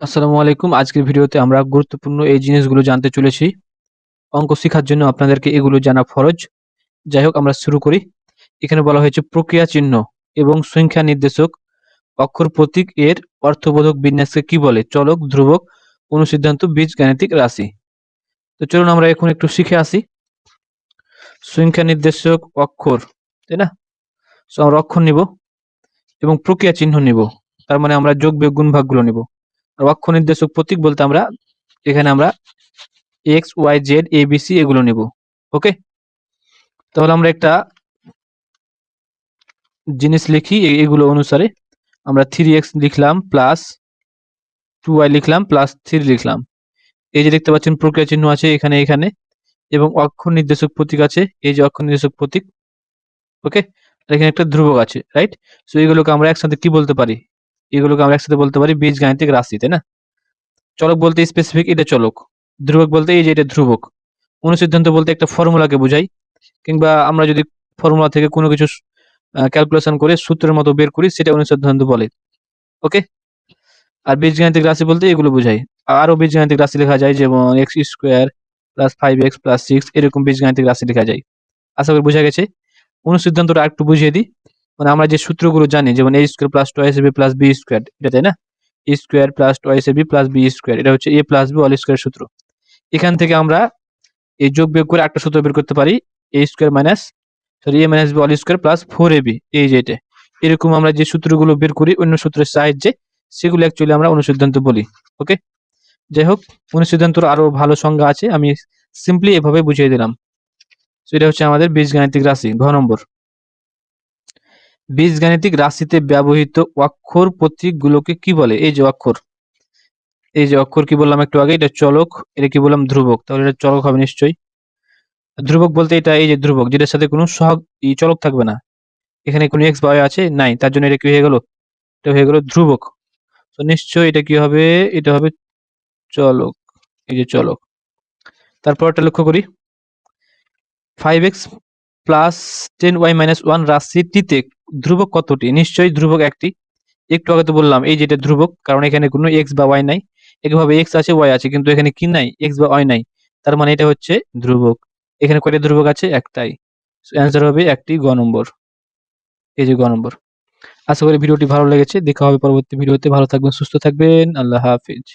আসসালামু আলাইকুম। আজকের ভিডিওতে আমরা গুরুত্বপূর্ণ এই জিনিসগুলো জানতে চলেছি। অঙ্ক শেখার জন্য আপনাদেরকে এগুলো জানা ফরজ। যাই হোক আমরা শুরু করি। এখানে বলা হয়েছে প্রক্রিয়া চিহ্ন এবং সংখ্যা নির্দেশক অক্ষর প্রতীক এর অর্থবোধক বিন্যাসকে কি বলে? চলক ধ্রুবক অনুসিদ্ধান্ত বীজ গাণিতিক রাশি। তো চলুন আমরা এখন একটু শিখে আসি। সংখ্যা নির্দেশক অক্ষর তাই না? So, আমরা অক্ষর নিব এবং প্রক্রিয়া চিহ্ন নিব। তার মানে আমরা যোগ বিয়োগ গুণ ভাগগুলো নিব। অক্ষ নির্দেশক প্রতীক বলতে আমরা এখানে আমরা X, Y, Z, A, B, C এগুলো নিব, ওকে? তাহলে আমরা একটা জিনিস লিখি এগুলো অনুসারে আমরা থ্রি এক্স লিখলাম প্লাস টু ওয়াই লিখলাম প্লাস থ্রি লিখলাম। এই যে দেখতে পাচ্ছেন প্রক্রিয়া চিহ্ন আছে এখানে এখানে, এবং অক্ষর নির্দেশক প্রতীক আছে, এই যে অক্ষর নির্দেশক প্রতীক, ওকে? এখানে একটা ধ্রুবক আছে, রাইট? সো এগুলোকে আমরা একসাথে কি বলতে পারি? এগুলোকে আমরা একসাথে বলতে পারি বীজ গাণিতিক রাশি, তাই না? চলক বলতে স্পেসিফিক এটা চলক, ধ্রুবক বলতে এই যে এটা ধ্রুবক। অনুসিদ্ধান্ত বলতে একটা ফর্মুলাকে বোঝাই, কিংবা আমরা যদি ফর্মুলা থেকে কোনো কিছু ক্যালকুলেশন করে সূত্রের মতো বের করি, সেটা অনুসিদ্ধান্ত বলে। ওকে? আর বীজ বীজগাণিতিক রাশি বলতে এগুলো বোঝাই। আরও বীজগাণিতিক রাশি লেখা যায়, যেমন X square plus five X plus six এরকম বীজ বীজগাণিতিক রাশি লেখা যায়। আশা করি বোঝা গেছে। অনুসিদ্ধান্তটা একটু বুঝিয়ে দিই। মানে আমরা যে সূত্রগুলো জানি, যেমন A square plus twice B plus B square এটা তাই না? A square plus twice B plus B square এটা হচ্ছে A plus B all square সূত্র। এখান থেকে আমরা এই যোগ বিয়োগ করে একটা সূত্র বের করতে পারি A square minus sorry A minus B all square plus four A B এই যে এটা। এরকম আমরা যে সূত্রগুলো বের করি, অন্য সূত্রের সাহায্যে, সেগুলো অ্যাকচুয়ালি আমরা অনুসিদ্ধান্ত বলি ওকে যাই হোক, অনুসিদ্ধান্তর আরও ভালো সংজ্ঞা আছে, আমি সিম্পলি এভাবে বুঝিয়ে দিলাম। এটা হচ্ছে আমাদের বীজগাণিতিক রাশি, ঘ নম্বর। বীজগাণিতিক রাশিতে ব্যবহৃত অক্ষর প্রতীকগুলোকে কি বলে? এই যে অক্ষর। এই যে অক্ষর কি বললাম একটু আগে? এটা চলক, এটা কি বললাম? ধ্রুবক। তাহলে এটা চলক হবে নিশ্চয়ই। ধ্রুবক বলতে এটা এই যে ধ্রুবক, যেটার সাথে কোনো সহগ চলক থাকবে না। এখানে কোনো এক্স বা y আছে? নাই। তার জন্য এটা কি হয়ে গেল? এটা হয়ে গেল ধ্রুবক। তো নিশ্চয়ই এটা কি হবে? এটা হবে চলক। এই যে চলক। তারপর একটা লক্ষ্য করি। Five X plus ten Y minus one রাশিটিতে ধ্রুবক কতটি? নিশ্চয়ই ধ্রুবক একটি। একটু আগে তো বললাম, এই যেটা ধ্রুবক, কারণ এখানে কোনো এক্স বা ওয়াই নাই। একভাবে এক্স আছে ওয়াই আছে, কিন্তু এখানে কি নাই? এক্স বা ওয়াই নাই। তার মানে এটা হচ্ছে ধ্রুবক। এখানে কয়টা ধ্রুবক আছে? একটাই। অ্যান্সার হবে একটি গ নম্বর। এই যে গ নম্বর। আশা করি ভিডিওটি ভালো লেগেছে। দেখা হবে পরবর্তী ভিডিওতে। ভালো থাকবেন, সুস্থ থাকবেন। আল্লাহ হাফিজ।